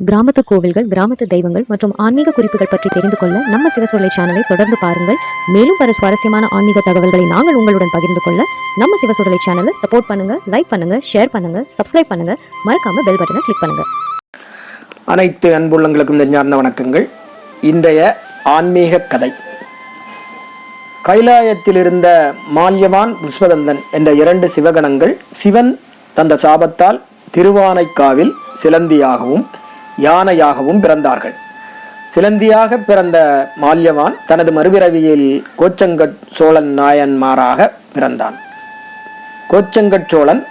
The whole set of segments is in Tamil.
கிராமத்து கோவில்கள் கிராமத்து தெய்வங்கள் மற்றும் ஆன்மீக குறிப்புகள் பற்றி தெரிந்து கொள்ள நம்ம சிவசொல்லை சேனலை தொடர்ந்து பாருங்கள். மேலும் பல சுவாரஸ்யமான ஆன்மீக தகவல்களை நாங்கள் உங்களுடன் பகிர்ந்து கொள்ள நம்ம சிவசொல்லை சேனலை சப்போர்ட் பண்ணுங்க லைக் பண்ணுங்க ஷேர் பண்ணுங்க சப்ஸ்கிரைப் பண்ணுங்க. மறக்காம பெல் பட்டனை கிளிக் பண்ணுங்க. அனைத்து அன்புள்ளங்களுக்கும் நெஞ்சார்ந்த வணக்கங்கள். இன்றைய ஆன்மீக கதை. கைலாயத்தில் இருந்த மால்யவான் புஷ்பதந்தன் என்ற இரண்டு சிவகணங்கள் சிவன் தந்த சாபத்தால் திருவானைக்காவில் சிலந்தியாகவும் யானையாகவும் பிறந்தார்கள். சிலந்தியாக பிறந்த மால்யவான் தனது மறுபிறவியில் கோச்சங்கட் சோழன் நாயன்மாராக பிறந்தான். கோச்சங்கட் சோழன்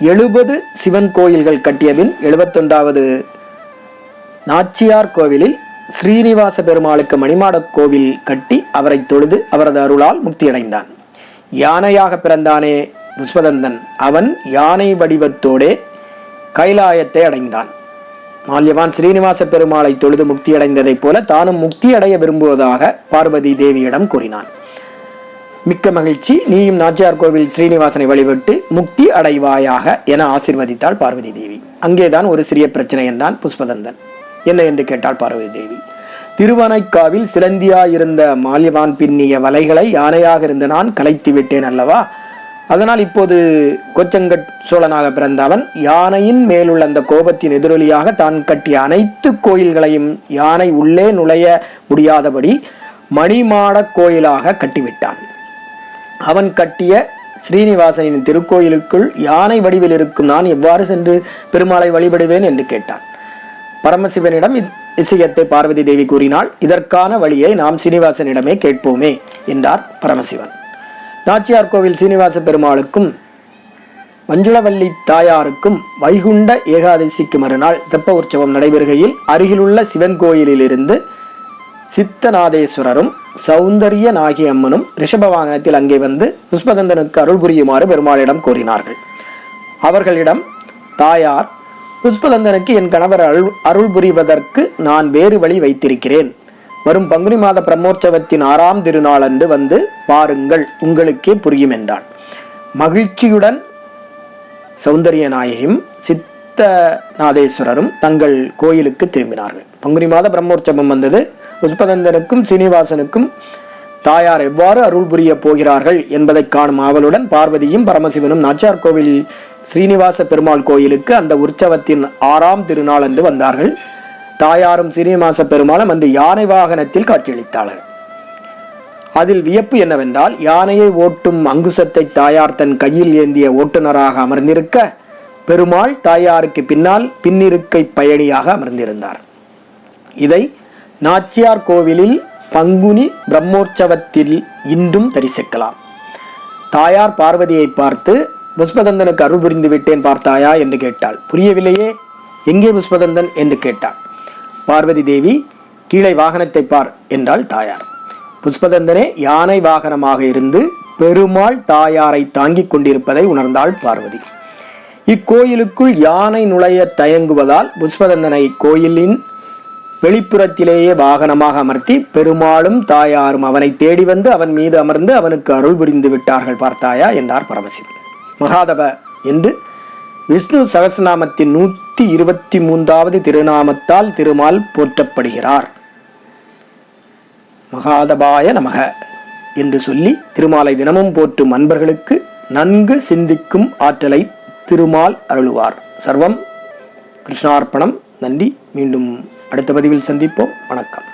எழுபது சிவன் கோயில்கள் கட்டியபின் எழுபத்தொன்றாவது நாச்சியார் கோவிலில் ஸ்ரீனிவாச பெருமாளுக்கு மணிமாடக் கோவில் கட்டி அவரை தொழுது அவரது அருளால் முக்தியடைந்தான். யானையாக பிறந்தானே விஸ்வதந்தன் அவன் யானை வடிவத்தோடே கைலாயத்தை அடைந்தான். மால்யவான் ஸ்ரீனிவாச பெருமாளை தொழுது முக்தியடைந்ததைப் போல தானும் முக்தி அடைய விரும்புவதாக பார்வதி தேவியிடம் கூறினான். மிக்க மகிழ்ச்சி நீயும் நாச்சியார் கோவில் ஸ்ரீனிவாசனை வழிபட்டு முக்தி அடைவாயாக என ஆசிர்வதித்தாள் பார்வதி தேவி. அங்கேதான் ஒரு சிறிய பிரச்சனை என்றான் புஷ்பதந்தன். என்ன என்று கேட்டாள் பார்வதி தேவி. திருவனைக்காவில் சிலந்தியாயிருந்த மால்யவான் பின்னிய வலைகளை யானையாக இருந்த நான் கலைத்து விட்டேன் அல்லவா? அதனால் இப்போது கொச்சங்கட் சோழனாக பிறந்த அவன் யானையின் மேலுள்ள அந்த கோபத்தின் எதிரொலியாக தான் கட்டிய அனைத்து கோயில்களையும் யானை உள்ளே நுழைய முடியாதபடி மணிமாடக் கோயிலாக கட்டிவிட்டான். அவன் கட்டிய ஸ்ரீனிவாசனின் திருக்கோயிலுக்குள் யானை வடிவில் இருக்கும் நான் எவ்வாறு சென்று பெருமாளை வழிபடுவேன் என்று கேட்டான். பரமசிவனிடம் இசையத்தை பார்வதி தேவி கூறினாள் இதற்கான வழியை நாம் சீனிவாசனிடமே கேட்போமே என்றார் பரமசிவன். நாச்சியார் கோவில் சீனிவாச பெருமாளுக்கும் மஞ்சுளவல்லி தாயாருக்கும் வைகுண்ட ஏகாதசிக்கு மறுநாள் தெப்ப உற்சவம் நடைபெறுகையில் அருகிலுள்ள சிவன் கோயிலிலிருந்து சித்தநாதேஸ்வரரும் சௌந்தரிய நாகி அம்மனும் ரிஷப வாகனத்தில் அங்கே வந்து புஷ்பதந்தனுக்கு அருள் புரியுமாறு பெருமாளிடம் கோரினார்கள். அவர்களிடம் தாயார் புஷ்பதந்தனுக்கு என் கணவர் அருள் அருள் புரிவதற்கு நான் வேறு வழி வைத்திருக்கிறேன். வரும் பங்குனி மாத பிரம்மோற்சவத்தின் ஆறாம் திருநாள் அன்று வந்து பாருங்கள் உங்களுக்கே புரியும் என்றான். மகிழ்ச்சியுடன் சௌந்தரிய நாயகியும் சித்தநாதேஸ்வரரும் தங்கள் கோயிலுக்கு திரும்பினார்கள். பங்குனி மாத பிரம்மோற்சவம் வந்தது. புஷ்பதந்தனுக்கும் சீனிவாசனுக்கும் தாயார் எவ்வாறு அருள் புரிய போகிறார்கள் என்பதை காணும் ஆவலுடன் பார்வதியும் பரமசிவனும் நாச்சார் கோவில் ஸ்ரீனிவாச பெருமாள் கோயிலுக்கு அந்த உற்சவத்தின் ஆறாம் திருநாள் அன்று வந்தார்கள். தாயாரும் ஸ்ரீனிவாச பெருமாளும் அன்று யானை வாகனத்தில் காட்சியளித்தாளர் அதில் வியப்பு என்னவென்றால் யானையை ஓட்டும் அங்குசத்தை தாயார் தன் கையில் ஏந்திய ஓட்டுநராக அமர்ந்திருக்க பெருமாள் தாயாருக்கு பின்னால் பின்னிருக்கை பயணியாக அமர்ந்திருந்தார். இதை நாச்சியார் கோவிலில் பங்குனி பிரம்மோற்சவத்தில் இன்றும் தரிசிக்கலாம். தாயார் பார்வதியை பார்த்து புஷ்பதந்தனுக்கு அருள் புரிந்து விட்டேன் பார்த்தாயா? என்று கேட்டாள். புரியவில்லையே எங்கே புஷ்பதந்தன்? என்று கேட்டாள். பார்வதி தேவி கீழே வாகனத்தை பார் என்றாள் தாயார். புஷ்பதந்தனே யானை வாகனமாக இருந்து பெருமாள் தாயாரை தாங்கிக் கொண்டிருப்பதை உணர்ந்தாள் பார்வதி. இக்கோயிலுக்குள் யானை நுழைய தயங்குவதால் புஷ்பதந்தனை கோயிலின் வெளிப்புறத்திலேயே வாகனமாக அமர்த்தி பெருமாளும் தாயாரும் அவனை தேடி வந்து அவன் மீது அமர்ந்து அவனுக்கு அருள் புரிந்து விட்டார்கள் பார்த்தாயா என்றார் பரமசிவன். மகாதவ என்று விஷ்ணு சகசநாமத்தின் நூற்றி இருபத்தி மூன்றாவது திருநாமத்தால் திருமால் போற்றப்படுகிறார். மகாதபாய நமக என்று சொல்லி திருமாலை தினமும் போற்றும் அன்பர்களுக்கு நன்கு சிந்திக்கும் ஆற்றலை திருமால் அருளுவார். சர்வம். கிருஷ்ணார்ப்பணம். நன்றி. மீண்டும் அடுத்த பதிவில் சந்திப்போம். வணக்கம்.